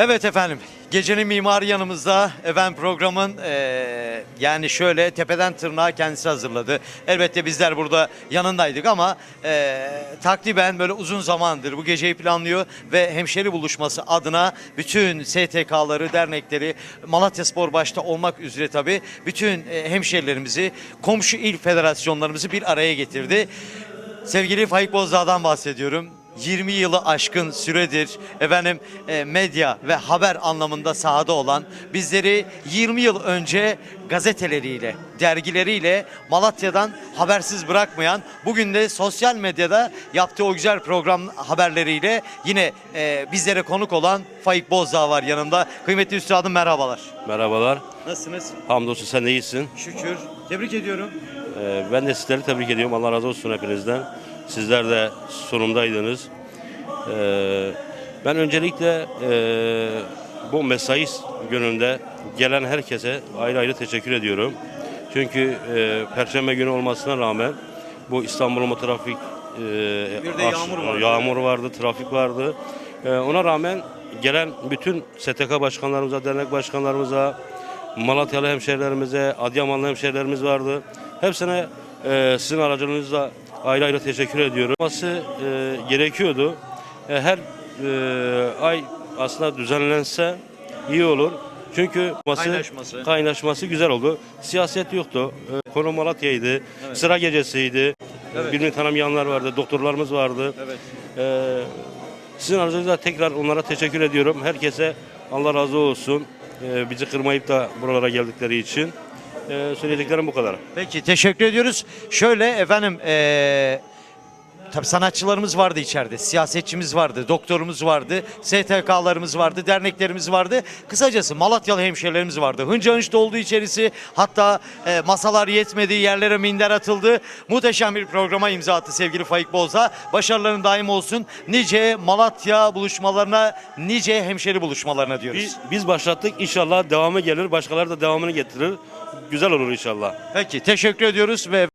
Evet efendim. Gecenin mimarı yanımızda. Efendim programın eee, yani şöyle tepeden tırnağa kendisi hazırladı. Elbette bizler burada yanındaydık ama eee takriben böyle uzun zamandır bu geceyi planlıyor ve hemşeri buluşması adına bütün STK'ları, dernekleri, Malatya Spor başta olmak üzere tabii bütün hemşerilerimizi, komşu il federasyonlarımızı bir araya getirdi. Sevgili Faik Bozdağ'dan bahsediyorum. 20 yılı aşkın süredir efendim e, medya ve haber anlamında sahada olan bizleri 20 yıl önce gazeteleriyle, dergileriyle Malatya'dan habersiz bırakmayan bugün de sosyal medyada yaptığı o güzel program haberleriyle yine e, bizlere konuk olan Faik Bozdağ var yanımda. Kıymetli üstadım merhabalar. Merhabalar. Nasılsınız? Hamdolsun sen de iyisin. Şükür. Tebrik ediyorum. Ee, ben de sizleri tebrik ediyorum. Allah razı olsun hepinizden. Sizler de sunumdaydınız. Ee, ben öncelikle e, bu mesai gününde gelen herkese ayrı ayrı teşekkür ediyorum. Çünkü e, Perşembe günü olmasına rağmen bu İstanbul'un bu trafik e, Bir de yağmur vardı. yağmur vardı, trafik vardı. E, ona rağmen gelen bütün STK başkanlarımıza, dernek başkanlarımıza, Malatyalı hemşehrilerimize, Adıyamanlı hemşehrilerimiz vardı. Hepsine e, sizin aracılığınızla ayrı ayrı teşekkür ediyorum. Olması e, gerekiyordu. E, her e, ay aslında düzenlense iyi olur. Çünküması- Kaynaşması. kaynaşması güzel oldu. Siyaset yoktu. E, konu Malatya'ydı. Sıra gecesiydi. Evet. Birbirini tanımayanlar vardı. Doktorlarımız vardı. Evet. Ee, sizin aracınızla tekrar onlara teşekkür ediyorum. Herkese Allah razı olsun. Ee, bizi kırmayıp da buralara geldikleri için. Ee, söyleyeceklerim bu kadar. Peki teşekkür ediyoruz. Şöyle efendim eee tabii sanatçılarımız vardı içeride, siyasetçimiz vardı, doktorumuz vardı, STK'larımız vardı, derneklerimiz vardı. Kısacası Malatyalı hemşehrilerimiz vardı. Hınca hınç doldu içerisi. Hatta eee, masalar yetmedi, yerlere minder atıldı. Muhteşem bir programa imza attı sevgili Faik Bozdağ. Başarıların daim olsun. Nice Malatya buluşmalarına, nice hemşeri buluşmalarına diyoruz. Biz, biz başlattık. İnşallah devamı gelir. Başkaları da devamını getirir. Güzel olur inşallah. Peki teşekkür ediyoruz ve